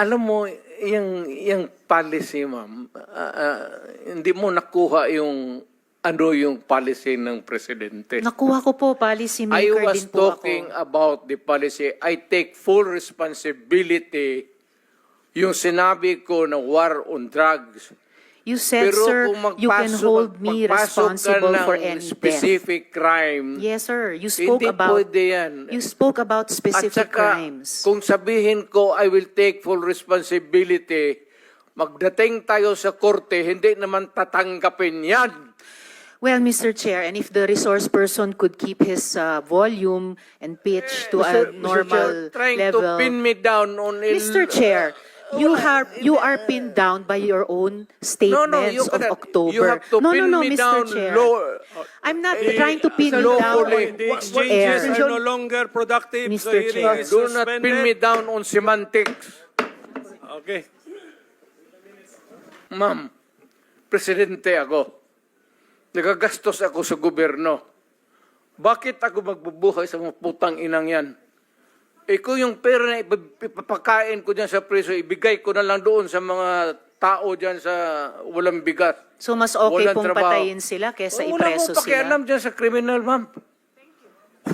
Alam mo, yung, yung policy, ma'am, ah, hindi mo nakuha yung ano yung policy ng presidente. Nakuha ko po, policy I maker was din po talking ako. about the policy. I take full responsibility yung sinabi ko na war on drugs. You said, Pero sir, kung you can hold me responsible for any death. specific crime, Yes, sir. You spoke hindi about pwede yan. you spoke about At specific saka, crimes. kung sabihin ko, I will take full responsibility, magdating tayo sa korte, hindi naman tatanggapin yan. Well, Mr. Chair, and if the resource person could keep his uh, volume and pitch to Mr. a Mr. normal Chair, trying level. to pin me down on Mr. Chair, you are you are pinned down by your own No, statements no, you of. October. You have to no, pin no, no, me Mr. down Chair. low. I'm not trying to pin you down The exchanges air. are no longer productive. Mr. The Chair. Do not pin me down on semantics. Okay. Ma'am, presidente ako. Nagagastos ako sa gobyerno. Bakit ako magbubuhay sa mga putang inang yan? Eh kung yung pera na ipap- ipapakain ko dyan sa preso, ibigay ko na lang doon sa mga tao dyan sa walang bigat. So mas okay Walang pong trabaho. patayin sila kesa Wala ipreso mo pakialam sila. dyan sa kriminal, ma'am.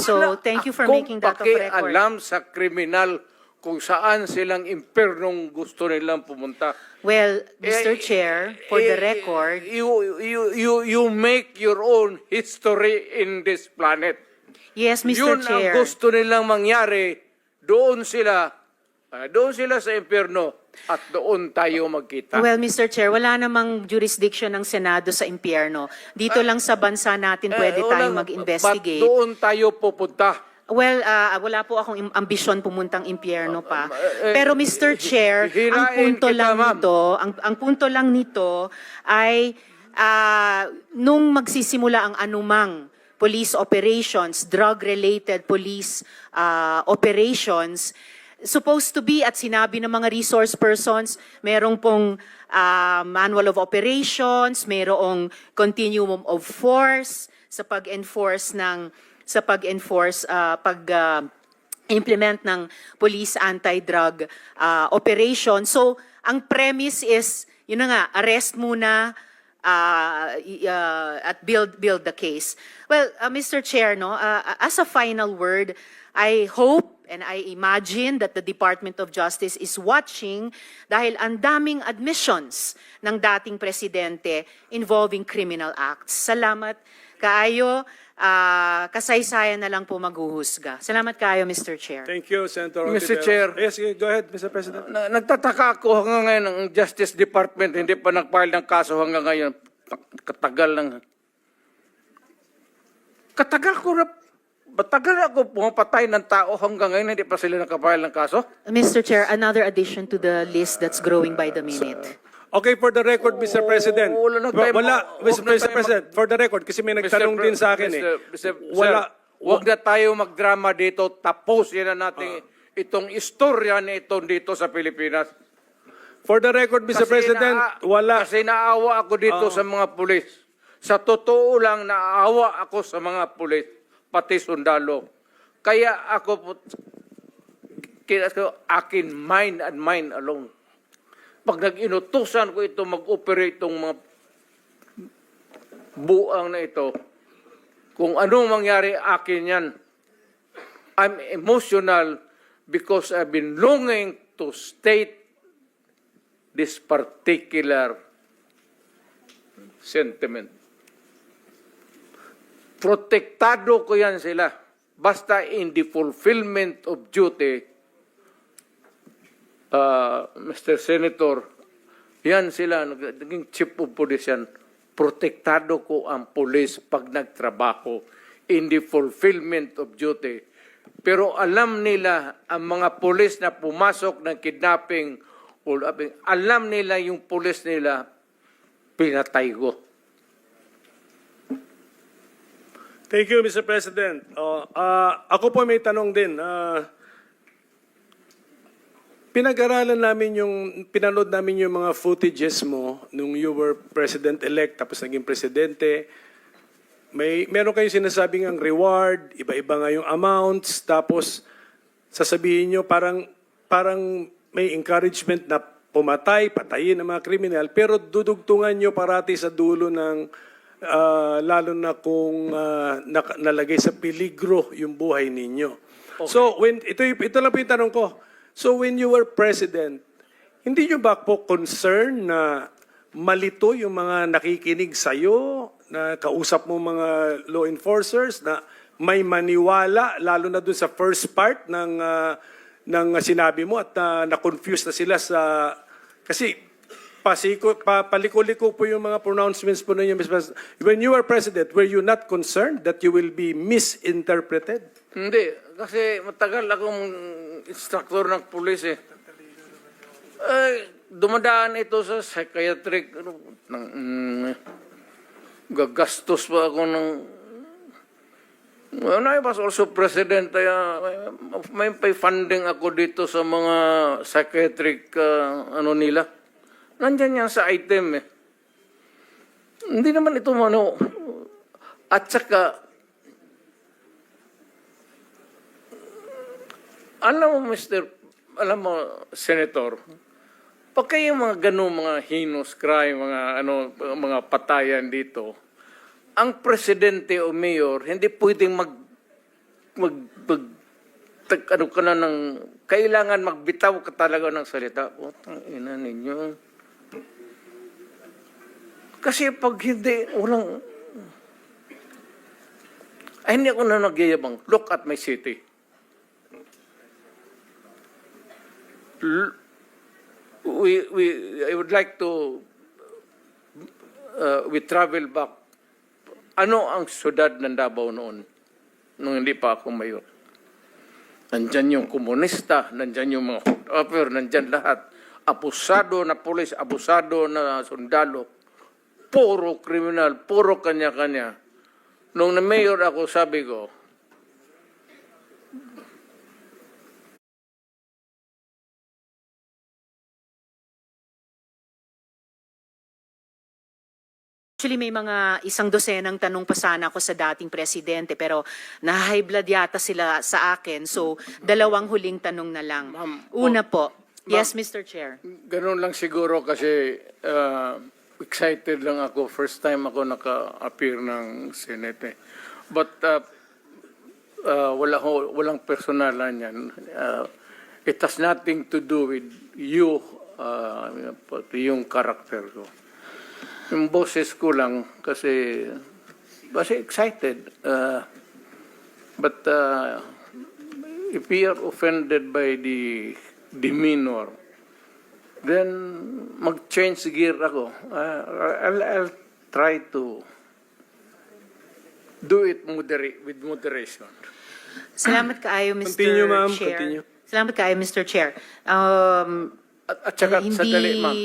So thank you for making that of record. pakialam sa kriminal kung saan silang impernong gusto nilang pumunta. Well, Mr. Eh, Chair, for the eh, record, you, you, you, you make your own history in this planet. yes, Mr. Yun Chair. ang gusto nilang mangyari. Doon sila, ah, doon sila sa impyerno at doon tayo magkita. Well, Mr. Chair, wala namang jurisdiction ng Senado sa impyerno. Dito lang sa bansa natin pwede Eh, tayong mag-investigate. Doon tayo pupunta. Well, ah, wala po akong ambisyon pumuntang impyerno pa. eh, Pero Mr. Chair, ang punto kita, lang nito, ang, ang punto lang nito ay ah, nung magsisimula ang anumang police operations, drug-related police ah, operations, supposed to be at sinabi ng mga resource persons, merong pong ah, manual of operations, merong continuum of force sa pag-enforce ng sa pag-enforce ah, pag ah, implement ng police anti-drug ah, operation. So, ang premise is, yun na nga, arrest muna i- ah, at build build the case. Well, ah, Mr. Chair, no, ah, as a final word, I hope and I imagine that the Department of Justice is watching dahil ang daming admissions ng dating presidente involving criminal acts. Salamat kaayo. Ah, kasaysayan na lang po maghuhusga. Salamat kaayo, Mr. Chair. Thank you, Senator Mr. Ontiveros. Chair. Yes, go ahead, Mr. President. Na, nagtataka ako hanggang ngayon ang Justice Department hindi pa nag-file ng kaso hanggang ngayon. Ta- Katagal lang. Katagal ko na, matagal ako pumapatay ng tao hanggang ngayon hindi pa sila nakapile ng kaso. Mr. Chair, another addition to the list that's growing by the minute. Okay, for the record, Mr. President. wala na tayo Wala, Mr. Mr. President, for the record, kasi may nagtanong din sa akin eh. Wala, Sir, huwag na tayo magdrama dito. Tapos yan na natin Ah. itong istorya na ito dito sa Pilipinas. for the record, Mr. Kasi President, naa- wala. Kasi naawa ako dito sa mga pulis. Sa totoo lang, naawa ako sa mga pulis, pati sundalo. Kaya ako po, kaya ko, akin mind and mind alone. Pag nag-inutusan ko ito, mag-operate itong mga buang na ito, kung anong mangyari akin yan, I'm emotional because I've been longing to state this particular sentiment. Protektado ko yan sila. Basta in the fulfillment of duty, uh, Mr. Senator, yan sila, nag- naging chief of police yan. Protektado ko ang police pag nagtrabaho in the fulfillment of duty. Pero alam nila, ang mga police na pumasok ng kidnapping, alam nila yung police nila, pinatay ko. Thank you, Mr. President. Oh, ah, ako po may tanong din. Ah, pinag-aralan namin yung, pinanood namin yung mga footages mo nung you were president-elect tapos naging presidente. May, meron kayong sinasabing ang reward, iba-iba nga yung amounts, tapos sasabihin nyo parang, parang may encouragement na pumatay, patayin ang mga kriminal, pero dudugtungan nyo parati sa dulo ng ah, lalo na kung ah, nak- nalagay sa peligro yung buhay ninyo. So, when, ito, ito lang po yung tanong ko. So, when you were president, hindi nyo ba po concern na malito yung mga nakikinig sa'yo, na kausap mo mga law enforcers, na may maniwala, lalo na dun sa first part ng, ah, ng sinabi mo at ah, na-confuse na sila sa... Kasi pasiko, pa, paliko-liko po yung mga pronouncements po ninyo, Mr. President. When you were president, were you not concerned that you will be misinterpreted? Hindi, kasi matagal akong instructor ng pulis eh. Ay, dumadaan ito sa psychiatric, ano, ng, mm, gagastos pa ako ng When I was also president, uh, may may funding ako dito sa mga psychiatric uh, ano nila. Nandyan yan sa item eh. Hindi naman ito ano. At saka, alam mo, Mr. Alam mo, Senator, pag kayo mga ganun, mga heinous crime, mga, ano, mga patayan dito, ang presidente o mayor, hindi pwedeng mag, mag, mag tag- ano ka na ng, kailangan magbitaw ka talaga ng salita. Putang ina ninyo. Kasi pag hindi, walang, ay hindi ako na nagyayabang. Look at my city. We, we, I would like to, uh, we travel back. Ano ang syudad ng Davao noon? Nung hindi pa ako mayor. Nandyan yung komunista, nandyan yung mga upper, nandyan lahat. Abusado na polis, abusado na sundalo. Puro kriminal, puro kanya-kanya. Nung na-mayor ako, sabi ko, Actually, may mga isang dosenang tanong pa sana ako sa dating presidente pero na-high blood yata sila sa akin. So, dalawang huling tanong na lang. Una po. Yes, Mr. Chair. Ganun lang siguro kasi uh, excited lang ako. First time ako naka-appear ng Senate. eh. But uh, uh, wala ho, walang personalan yan. Uh, it has nothing to do with you, uh, yung karakter ko. Yung boses ko lang kasi kasi excited. Uh, but uh, if we are offended by the demeanor, then mag-change gear ako. Uh, I'll, I'll try to do it moderate, with moderation. Salamat kaayo, Mr. Continue, ma'am. Chair. Continue. Salamat kaayo, Mr. Chair. Um, At, at saka, hindi, sandali, ma'am.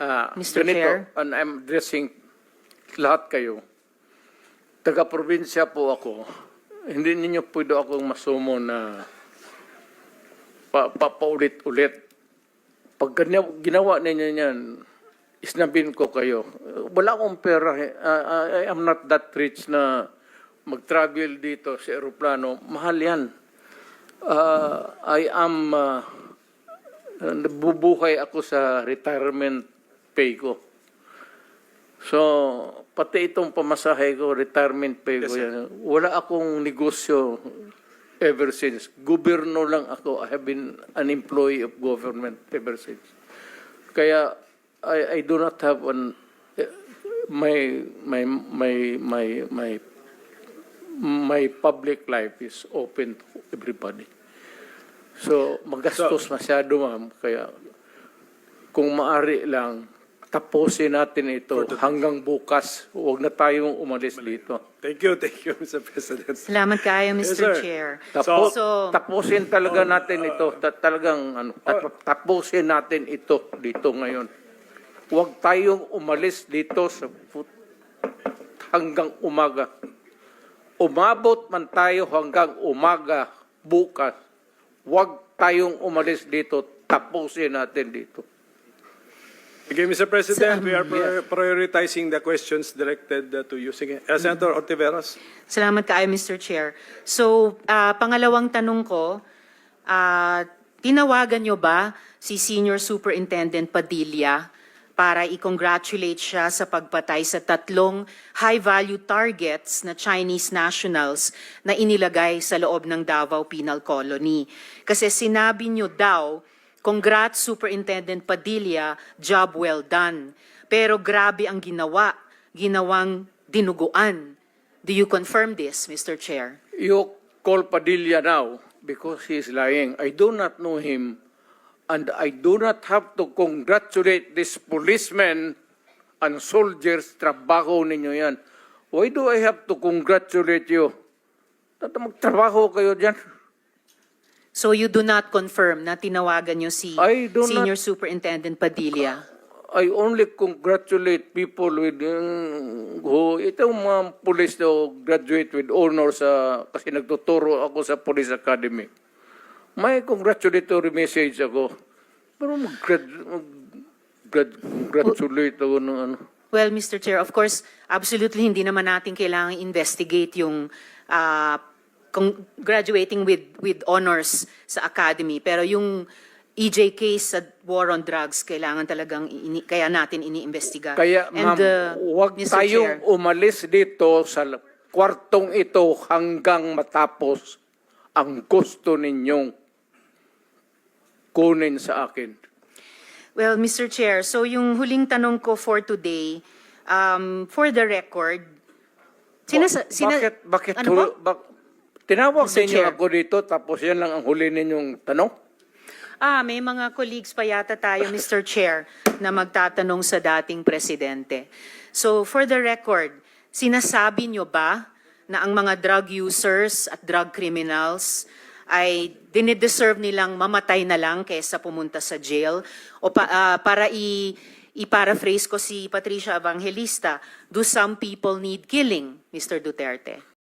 Ah, Mr. ganito, Chair. and I'm addressing lahat kayo. Taga-probinsya po ako. Hindi ninyo pwede akong masumo na pa, papaulit-ulit. Pag gina- ginawa ninyo yan, isnabin ko kayo. Wala akong pera. Ah, I am not that rich na mag-travel dito sa aeroplano. Mahal yan. Ah, I am... Uh, nabubuhay ako sa retirement pay ko. So, pati itong pamasahe ko, retirement pay ko yan. Wala akong negosyo ever since. Gobyerno lang ako. I have been an employee of government ever since. Kaya, I, I do not have an, eh, my, my, my, my, my, my public life is open to everybody. So, magastos masyado, ma'am. Kaya, kung maari lang, tapusin natin ito hanggang bukas. Huwag na tayong umalis dito. Thank you, thank you, Mr. President. salamat kaayo, Yes, Mr. sir. Chair. Tapo, So- tapusin talaga natin ito. Ta- talagang, ano, tap- tapusin natin ito dito ngayon. Huwag tayong umalis dito sa hanggang umaga. Umabot man tayo hanggang umaga bukas. Huwag tayong umalis dito. Tapusin natin dito. Okay, Mr. President, we are prior- prioritizing the questions directed uh, to you. Sige, uh, Senator Ortiveros. Salamat kaayo, Mr. Chair. So, ah, pangalawang tanong ko, ah, tinawagan nyo ba si Senior Superintendent Padilla para i-congratulate siya sa pagpatay sa tatlong high-value targets na Chinese nationals na inilagay sa loob ng Davao Penal Colony. Kasi sinabi nyo daw, congrats Superintendent Padilla, job well done. Pero grabe ang ginawa, ginawang dinuguan. Do you confirm this, Mr. Chair? You call Padilla now because he is lying. I do not know him and I do not have to congratulate this policemen and soldiers. Trabaho ninyo yan. Why do I have to congratulate you? Tata magtrabaho kayo dyan. So you do not confirm na tinawagan nyo si do not- Senior Superintendent Padilla? I only congratulate people with um, who itong mga police na graduate with honor sa kasi nagtuturo ako sa police academy. May congratulatory message ako. Pero mag-grad, mag ako ng ano. Well, Mr. Chair, of course, absolutely hindi naman natin kailangan investigate yung kung graduating with with honors sa academy. Pero yung EJ case sa war on drugs, kailangan talagang ini, kaya natin iniimbestiga. Kaya ma'am, uh, huwag Mr. tayong Chair, umalis dito sa kwartong ito hanggang matapos ang gusto ninyong kunin sa akin. Well, Mr. Chair, so yung huling tanong ko for today, um, for the record, sinasa, sina- bakit, bakit, ano po? hul- bak- tinawag Mr. ninyo Chair. ako dito tapos yan lang ang huli ninyong tanong? Ah, may mga colleagues pa yata tayo, Mr. Chair, na magtatanong sa dating presidente. So, for the record, sinasabi nyo ba na ang mga drug users at drug criminals ay dinideserve nilang mamatay na lang kaysa pumunta sa jail? O pa- ah, para i- i-paraphrase ko si Patricia Evangelista, do some people need killing, Mr. Duterte?